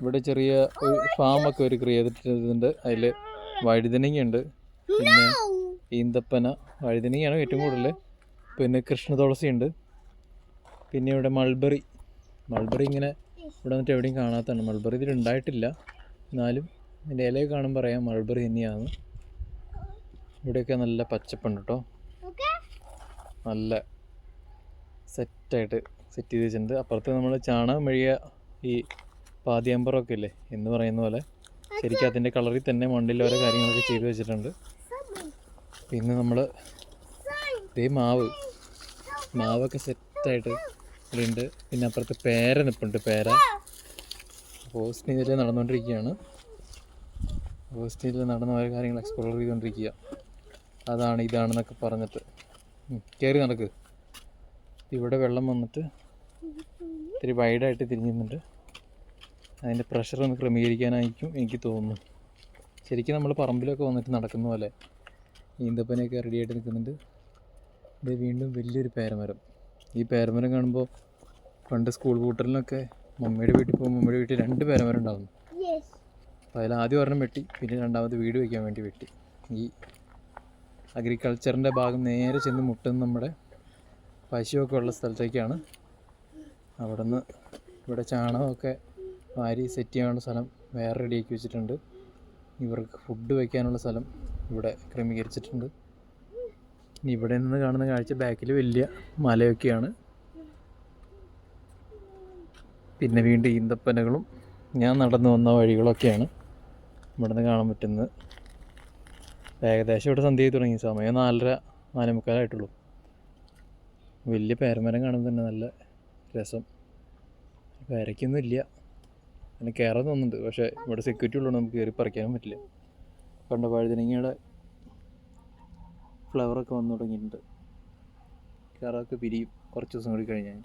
ഇവിടെ ചെറിയ ഒരു ഒക്കെ ഒരു ചെയ്തിട്ടുണ്ട്. അതിൽ വഴുതനങ്ങയുണ്ട്. പിന്നെ ഈന്തപ്പന വഴുതനങ്ങയാണ് ഏറ്റവും കൂടുതൽ. പിന്നെ കൃഷ്ണ തുളസി ഉണ്ട് പിന്നെ ഇവിടെ മൾബറി. മൾബറി ഇങ്ങനെ ഇവിടെ വന്നിട്ട് എവിടെയും കാണാത്തതാണ്. മൾബറി ഇതിൽ ഉണ്ടായിട്ടില്ല. എന്നാലും ഇതിന്റെ ഇലയൊക്കെ കാണുമ്പോൾ പറയാം മൾബറി തന്നെയാണ്. ഇവിടെയൊക്കെ നല്ല പച്ചപ്പുണ്ട് കേട്ടോ നല്ല സെറ്റായിട്ട് സെറ്റ് ചെയ്ത് വെച്ചിട്ടുണ്ട്. അപ്പുറത്ത് നമ്മൾ ചാണകം മെഴിയ ഈ പാതിയമ്പറമൊക്കെ ഇല്ലേ? എന്ന് പറയുന്ന പോലെ. ശരിക്കും അതിന്റെ കളറിൽ തന്നെ മണ്ണിൽ ഓരോ കാര്യങ്ങളൊക്കെ ചെയ്തു വെച്ചിട്ടുണ്ട്. പിന്നെ നമ്മൾ ഇതേ മാവ്. മാവൊക്കെ സെറ്റായിട്ട് ഇവിടെയുണ്ട്. പിന്നെ അപ്പുറത്ത് പേര നിൽപ്പുണ്ട് പേര. ഹോസ്റ്റിനിൽ നടന്നുകൊണ്ടിരിക്കുകയാണ്. ഹോസ്റ്റിനിൽ നടന്ന ഓരോ കാര്യങ്ങൾ എക്സ്പ്ലോർ ചെയ്തുകൊണ്ടിരിക്കുക. അതാണ് ഇതാണെന്നൊക്കെ പറഞ്ഞിട്ട്. കയറി നടക്ക്. ഇവിടെ വെള്ളം വന്നിട്ട് ഇത്തിരി വൈഡായിട്ട് തിരിഞ്ഞുന്നുണ്ട് അതിന്റെ പ്രഷർ ഒന്ന് ക്രമീകരിക്കാനായിരിക്കും എനിക്ക് തോന്നുന്നു. ശരിക്കും നമ്മൾ പറമ്പിലൊക്കെ വന്നിട്ട് നടക്കുന്ന പോലെ ഈന്തപ്പനയൊക്കെ റെഡിയായിട്ട് നിൽക്കുന്നുണ്ട്. ഇത് വീണ്ടും വലിയൊരു പേരമരം. ഈ പേരമരം കാണുമ്പോൾ പണ്ട് സ്കൂൾ കൂട്ടലിനൊക്കെ മമ്മിയുടെ വീട്ടിൽ പോകും മമ്മിയുടെ വീട്ടിൽ രണ്ട് പേരമരം ഉണ്ടാകുന്നു അപ്പോൾ അതിൽ ആദ്യം ഒരെണ്ണം വെട്ടി പിന്നെ രണ്ടാമത് വീട് വയ്ക്കാൻ വേണ്ടി വെട്ടി. ഈ അഗ്രികൾച്ചറിന്റെ ഭാഗം നേരെ ചെന്ന് മുട്ടുന്ന നമ്മുടെ പശുവൊക്കെ ഉള്ള സ്ഥലത്തേക്കാണ് അവിടെ നിന്ന് ഇവിടെ ചാണകമൊക്കെ വാരി സെറ്റ് ചെയ്യാനുള്ള സ്ഥലം വേറെ റെഡിയാക്കി വെച്ചിട്ടുണ്ട്. ഇവർക്ക് ഫുഡ് വയ്ക്കാനുള്ള സ്ഥലം ഇവിടെ ക്രമീകരിച്ചിട്ടുണ്ട്. ഇനി ഇവിടെ നിന്ന് കാണുന്ന കാഴ്ച ബാക്കിൽ വലിയ മലയൊക്കെയാണ്. പിന്നെ വീണ്ടും ഈന്തപ്പനകളും ഞാൻ നടന്നു വന്ന വഴികളൊക്കെയാണ് ഇവിടെ നിന്ന് കാണാൻ പറ്റുന്നത്. ഏകദേശം ഇവിടെ സന്ധ്യ തുടങ്ങി. സമയം നാലര നാലേമുക്കാലായിട്ടുള്ളൂ വലിയ പേരമരം കാണുമ്പോൾ തന്നെ നല്ല രസം. പേരയ്ക്കൊന്നും ഇല്ല. പിന്നെ കയറാൻ തോന്നുന്നുണ്ട്. പക്ഷേ ഇവിടെ സെക്യൂരിറ്റി ഉള്ളതുകൊണ്ട് നമുക്ക് കയറി പറിക്കാനും പറ്റില്ല. കണ്ട പഴുതിനങ്ങയുടെ ഫ്ലവറൊക്കെ വന്നു തുടങ്ങിയിട്ടുണ്ട്. കയറൊക്കെ പിരിയും. കുറച്ച് ദിവസം കൂടി കഴിഞ്ഞാൽ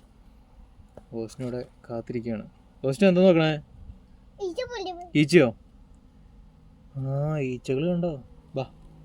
ഓസ്റ്റിനോടെ കാത്തിരിക്കുകയാണ്. ഹോസ്റ്റിന് എന്താ നോക്കണേ? ഈച്ചയോ? ആ ഈച്ചകൾ കണ്ടോ?